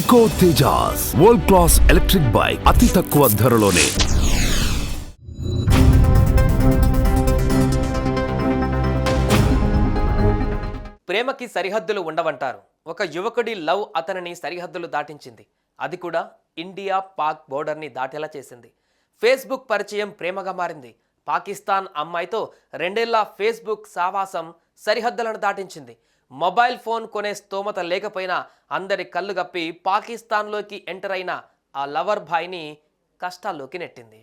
Eco Tejas world class electric bike అతి తక్కువ ధరలోనే ప్రేమకి సరిహద్దులు ఉండవంటారు. ఒక యువకుడి లవ్ అతనిని సరిహద్దులు దాటించింది. అది కూడా ఇండియా పాక్ బోర్డర్ని దాటేలా చేసింది. ఫేస్బుక్ పరిచయం ప్రేమగా మారింది. పాకిస్తాన్ అమ్మాయితో రెండేళ్ళ ఫేస్బుక్ సావాసం సరిహద్దులను దాటించింది. మొబైల్ ఫోన్ కొనే స్తోమత లేకపోయినా అందరి కళ్ళు గప్పి పాకిస్తాన్లోకి ఎంటర్ అయిన ఆ లవర్ భాయ్ని కష్టాల్లోకి నెట్టింది.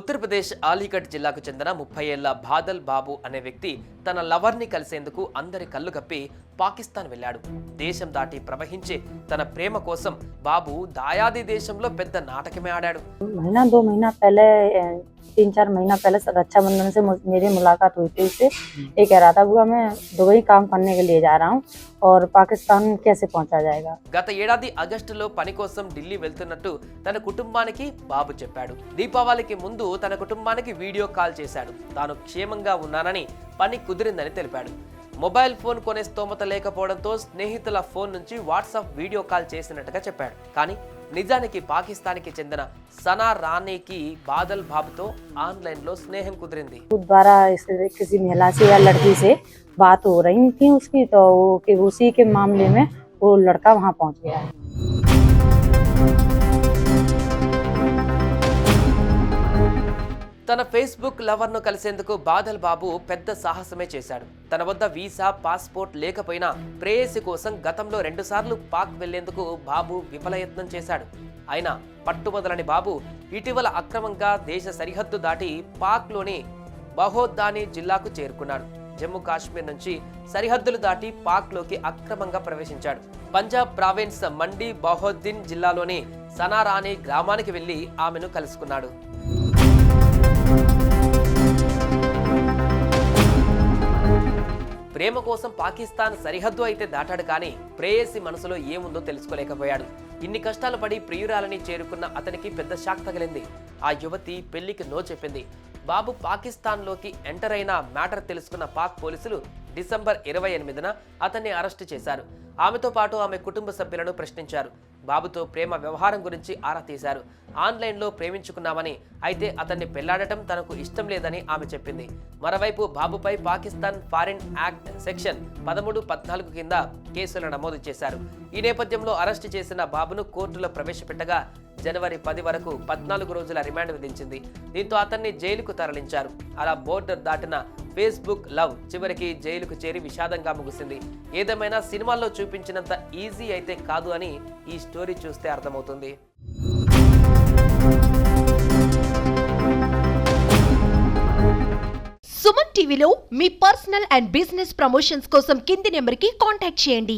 ఉత్తరప్రదేశ్ ఆలీగఢ్ జిల్లాకు చెందిన ముప్పై ఏళ్ళ బాదల్ బాబు అనే వ్యక్తి తన లవర్ని కలిసేందుకు అందరి కళ్ళు కప్పి పాకిస్తాన్ వెళ్ళాడు. దేశం దాటి ప్రవహించే తన ప్రేమ కోసం బాబు దాయాది దేశంలో పెద్ద నాటకమే ఆడాడు. महीना दो महीना पहले अ, तीन चार महीना पहले रक्षाबंधन से मुझ- मेरी मुलाकात हुई थी उससे ये कह रहा था बुआ मैं दुबई काम करने के लिए जा रहा हूँ और पाकिस्तान कैसे पहुंचा जाएगा గత ఏడాది ఆగస్టులో పని కోసం ఢిల్లీ వెళ్తున్నట్టు తన కుటుంబానికి బాబు చెప్పాడు దీపావళికి ముందు తన కుటుంబానికి వీడియో కాల్ చేశాడు తాను క్షేమంగా ఉన్నానని పని కుదిరిందని తెలిపాడు మొబైల్ ఫోన్ కొనే స్తోమత లేకపోవడంతో స్నేహితుల ఫోన్ నుంచి వాట్సాప్ వీడియో కాల్ చేసినట్టుగా చెప్పాడు కానీ నిజానికి పాకిస్తాన్కి చెందిన సనా రాణికి బాదల్ బాబుతో ఆన్లైన్లో స్నేహం కుదిరింది खुद द्वारा इस- किसी महिला से या लड़की से बात हो रही थी उसकी तो वो कि उसी के मामले में वो लड़का वहाँ पहुंच गया है తన ఫేస్బుక్ లవర్ను కలిసేందుకు బాదల్ బాబు పెద్ద సాహసమే చేశాడు. తన వద్ద వీసా పాస్పోర్ట్ లేకపోయినా ప్రేయసి కోసం గతంలో రెండుసార్లు పాక్ వెళ్ళేందుకు బాబు విఫలయత్నం చేశాడు. అయినా పట్టుబదలని బాబు ఇటీవల అక్రమంగా దేశ సరిహద్దు దాటి పాక్లోని బహోద్దాని జిల్లాకు చేరుకున్నాడు. జమ్మూ కాశ్మీర్ నుంచి సరిహద్దులు దాటి పాక్లోకి అక్రమంగా ప్రవేశించాడు. పంజాబ్ ప్రావిన్స్ మండి బహోద్దీన్ జిల్లాలోని సనారాణి గ్రామానికి వెళ్ళి ఆమెను కలుసుకున్నాడు. ప్రేమ కోసం పాకిస్తాన్ సరిహద్దు అయితే దాటాడు కానీ ప్రేయసి మనసులో ఏముందో తెలుసుకోలేకపోయాడు. ఇన్ని కష్టాలు పడి ప్రియురాలని చేరుకున్న అతనికి పెద్ద షాక్ తగిలింది. ఆ యువతి పెళ్ళికి నో చెప్పింది. బాబు పాకిస్తాన్లోకి ఎంటర్ అయిన మ్యాటర్ తెలుసుకున్న పాక్ పోలీసులు డిసెంబర్ ఇరవై ఎనిమిదిన అతన్ని అరెస్టు చేశారు. ఆమెతో పాటు ఆమె కుటుంబ సభ్యులను ప్రశ్నించారు. బాబుతో ప్రేమ వ్యవహారం గురించి ఆరా తీశారు. ఆన్లైన్లో ప్రేమించుకున్నామని అయితే అతన్ని పెళ్ళాడటం తనకు ఇష్టం లేదని ఆమె చెప్పింది. మరోవైపు బాబుపై పాకిస్తాన్ ఫారిన్ యాక్ట్ సెక్షన్ పదమూడు పద్నాలుగు కింద కేసులు నమోదు చేశారు. ఈ నేపథ్యంలో అరెస్టు చేసిన బాబును కోర్టులో ప్రవేశపెట్టగా జనవరి పది వరకు పద్నాలుగు రోజుల రిమాండ్ విధించింది. దీంతో అతన్ని జైలుకు తరలించారు. అలా బోర్డర్ దాటిన ఫేస్బుక్ లవ్ చివరికి జైలుకు చేరి విషాదంగా ముగిసింది. ఏదేమైనా సినిమాల్లో చూపించినంత ఈజీ అయితే కాదు అని ఈ స్టోరీ చూస్తే అర్థమవుతుంది. సుమన్ టీవీలో మీ పర్సనల్ అండ్ బిజినెస్ ప్రమోషన్స్ కోసం కింది నెంబర్కి కాంటాక్ట్ చేయండి.